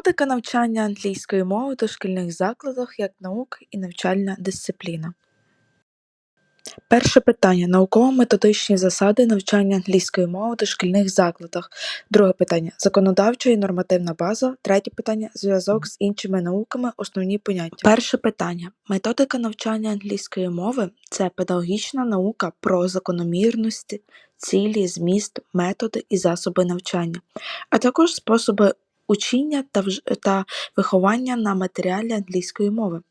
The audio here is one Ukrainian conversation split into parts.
Методика навчання англійської мови в дошкільних закладах як наука і навчальна дисципліна. Перше питання. Науково-методичні засади навчання англійської мови в дошкільних закладах. Друге питання. Законодавча і нормативна база. Третє питання. Зв'язок з іншими науками. Основні поняття. Перше питання. Методика навчання англійської мови це педагогічна наука про закономірності, цілі, зміст, методи і засоби навчання, а також способи учіння та, виховання на матеріалі англійської мови.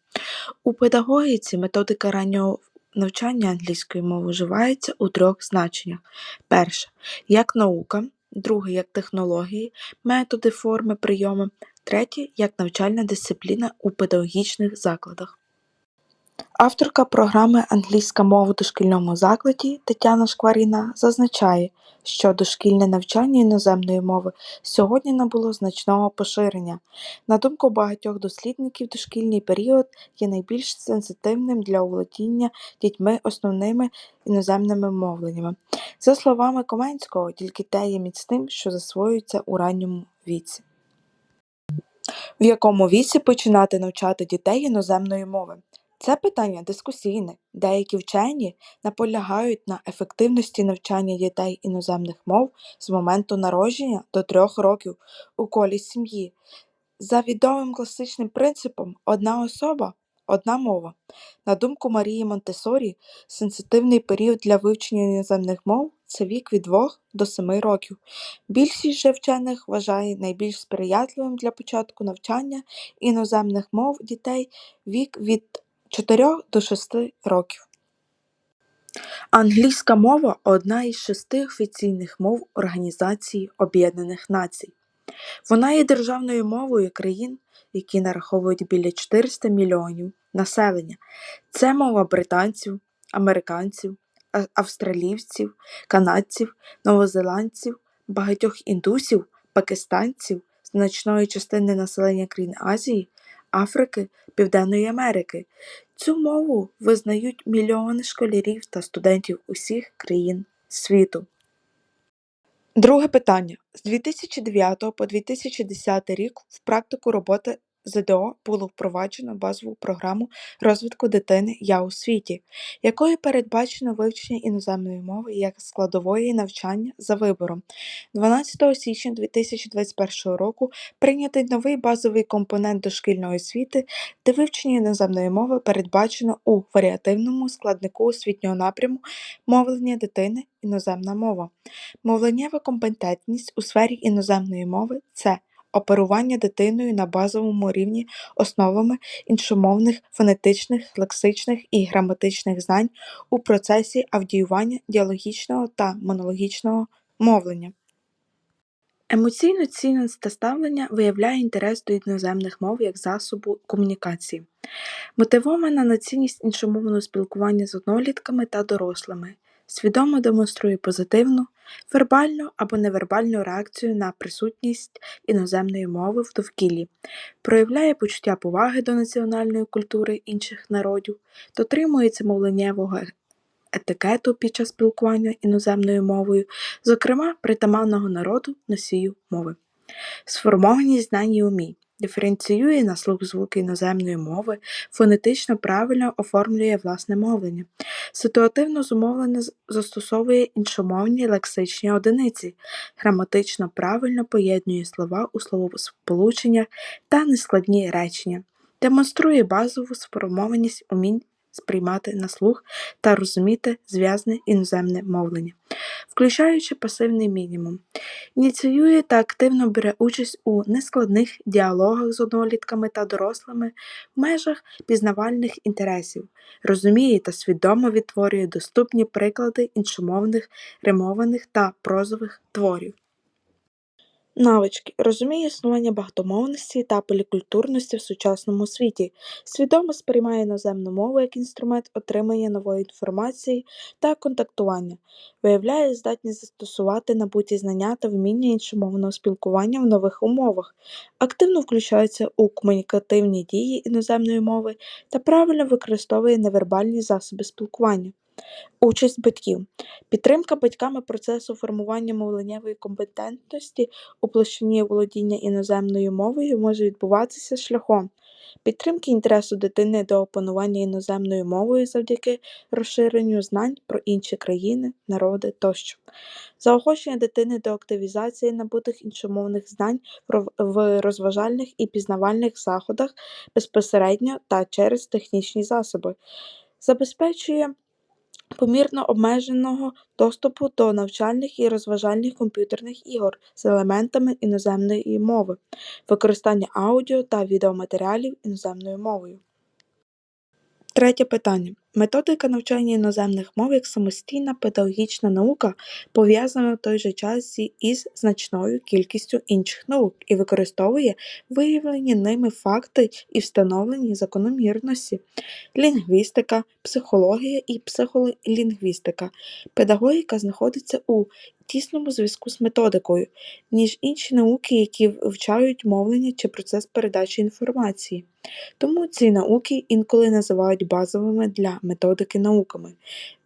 У педагогіці методика раннього навчання англійської мови вживається у трьох значеннях: перше як наука, друге як технології, методи, форми, прийоми, третє як навчальна дисципліна у педагогічних закладах. Авторка програми Англійська мова в дошкільному закладі Тетяна Шкваріна зазначає, що дошкільне навчання іноземної мови сьогодні набуло значного поширення. На думку багатьох дослідників, дошкільний період є найбільш сенситивним для оволодіння дітьми основними іноземними мовленнями. За словами Коменського, тільки те є міцним, що засвоюється у ранньому віці. В якому віці починати навчати дітей іноземної мови? Це питання дискусійне. Деякі вчені наполягають на ефективності навчання дітей іноземних мов з моменту народження до трьох років у колі сім'ї. За відомим класичним принципом одна особа одна мова. На думку Марії Монтесорі, сенситивний період для вивчення іноземних мов це вік від 2 до 7 років. Більшість же вчених вважає найбільш сприятливим для початку навчання іноземних мов дітей вік від 4 до 6 років. Англійська мова одна із шести офіційних мов Організації Об'єднаних Націй. Вона є державною мовою країн, які нараховують біля 400 мільйонів населення. Це мова британців, американців, австралійців, канадців, новозеландців, багатьох індусів, пакистанців, значної частини населення країн Азії, Африки, Південної Америки. Цю мову визнають мільйони школярів та студентів усіх країн світу. Друге питання. З 2009 по 2010 рік в практику роботи ЗДО було впроваджено базову програму розвитку дитини «Я у світі», якою передбачено вивчення іноземної мови як складової навчання за вибором. 12 січня 2021 року прийнятий новий базовий компонент дошкільної освіти, де вивчення іноземної мови передбачено у варіативному складнику освітнього напряму мовлення дитини іноземна мова. Мовленнєва компетентність у сфері іноземної мови це оперування дитиною на базовому рівні основами іншомовних фонетичних, лексичних і граматичних знань у процесі авдіювання діалогічного та монологічного мовлення. Емоційно цінності ставлення виявляє інтерес до іноземних мов як засобу комунікації. Мотивована на цінність іншомовного спілкування з однолітками та дорослими, свідомо демонструє позитивну, вербальну або невербальну реакцію на присутність іноземної мови в довкіллі, проявляє почуття поваги до національної культури інших народів, дотримується мовленнєвого етикету під час спілкування іноземною мовою, зокрема притаманного народу носію мови. Сформованість знань і умінь. Диференціює на слух звуки іноземної мови, фонетично правильно оформлює власне мовлення, ситуативно зумовлено застосовує іншомовні лексичні одиниці, граматично правильно поєднує слова у словосполучення та нескладні речення, демонструє базову сформованість умінь сприймати на слух та розуміти зв'язне іноземне мовлення, включаючи пасивний мінімум. Ініціює та активно бере участь у нескладних діалогах з однолітками та дорослими в межах пізнавальних інтересів, розуміє та свідомо відтворює доступні приклади іншомовних, римованих та прозових творів. Навички. Розуміє існування багатомовності та полікультурності в сучасному світі, свідомо сприймає іноземну мову як інструмент отримання нової інформації та контактування, виявляє здатність застосувати набуті знання та вміння іншомовного спілкування в нових умовах, активно включається у комунікативні дії іноземної мови та правильно використовує невербальні засоби спілкування. Участь батьків. Підтримка батьками процесу формування мовленнєвої компетентності у площині володіння іноземною мовою може відбуватися шляхом підтримки інтересу дитини до опанування іноземною мовою завдяки розширенню знань про інші країни, народи тощо, заохочення дитини до активізації набутих іншомовних знань в розважальних і пізнавальних заходах безпосередньо та через технічні засоби, забезпечує помірно обмеженого доступу до навчальних і розважальних комп'ютерних ігор з елементами іноземної мови, використання аудіо та відеоматеріалів іноземною мовою. Третє питання. Методика навчання іноземних мов як самостійна педагогічна наука пов'язана в той же час із значною кількістю інших наук і використовує виявлені ними факти і встановлені закономірності. Лінгвістика, психологія і психолінгвістика. Педагогіка знаходиться у тісному зв'язку з методикою, ніж інші науки, які вивчають мовлення чи процес передачі інформації. Тому ці науки інколи називають базовими для методики науками.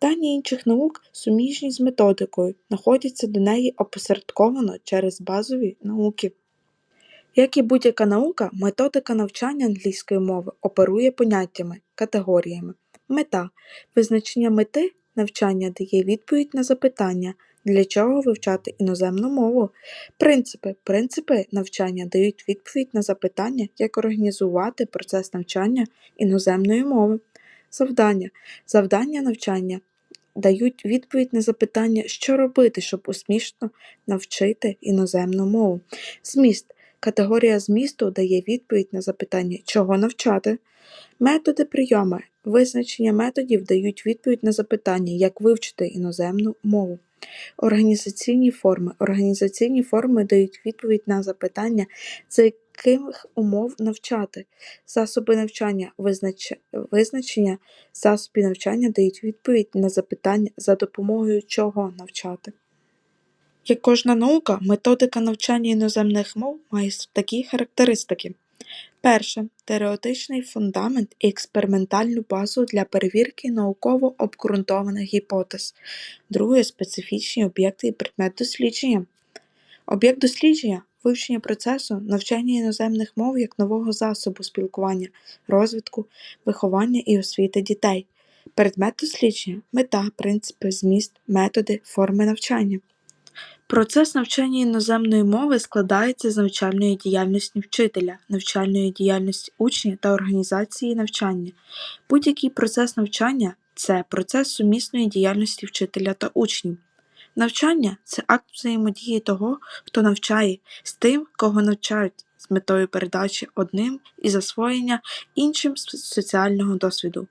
Дані інших наук суміжні з методикою, знаходяться до неї опосередковано через базові науки. Як і будь-яка наука, методика навчання англійської мови оперує поняттями, категоріями. Мета. Визначення мети навчання дає відповідь на запитання, для чого вивчати іноземну мову. Принципи. Принципи навчання дають відповідь на запитання, як організувати процес навчання іноземної мови. Завдання. Завдання навчання дають відповідь на запитання, що робити, щоб успішно навчити іноземну мову. Зміст. Категорія змісту дає відповідь на запитання, чого навчати. Методи прийоми. Визначення методів дають відповідь на запитання, як вивчити іноземну мову. Організаційні форми. Організаційні форми дають відповідь на запитання, за яких умов навчати. Засоби навчання. Визнач... Визначення засобів навчання дають відповідь на запитання, за допомогою чого навчати. Як кожна наука, методика навчання іноземних мов має такі характеристики. Перше теоретичний фундамент і експериментальну базу для перевірки науково обґрунтованих гіпотез. Друге специфічні об'єкти і предмет дослідження. Об'єкт дослідження вивчення процесу навчання іноземних мов як нового засобу спілкування, розвитку, виховання і освіти дітей. Предмет дослідження мета, принципи, зміст, методи, форми навчання. Процес навчання іноземної мови складається з навчальної діяльності вчителя, навчальної діяльності учня та організації навчання. Будь-який процес навчання це процес сумісної діяльності вчителя та учнів. Навчання це акт взаємодії того, хто навчає, з тим, кого навчають, з метою передачі одним і засвоєння іншим соціального досвіду.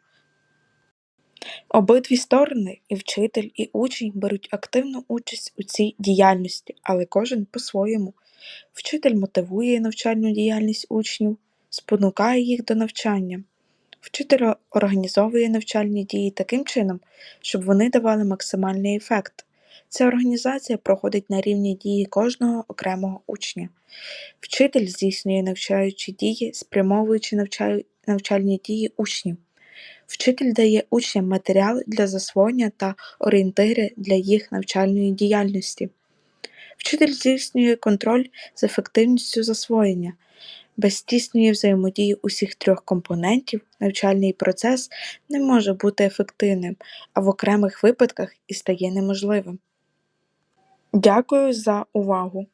Обидві сторони, і вчитель, і учень, беруть активну участь у цій діяльності, але кожен по-своєму. Вчитель мотивує навчальну діяльність учнів, спонукає їх до навчання. Вчитель організовує навчальні дії таким чином, щоб вони давали максимальний ефект. Ця організація проходить на рівні дії кожного окремого учня. Вчитель здійснює навчаючі дії, спрямовуючи навчальні дії учнів. Вчитель дає учням матеріали для засвоєння та орієнтири для їх навчальної діяльності. Вчитель здійснює контроль з ефективністю засвоєння. Без тісної взаємодії усіх трьох компонентів навчальний процес не може бути ефективним, а в окремих випадках і стає неможливим. Дякую за увагу!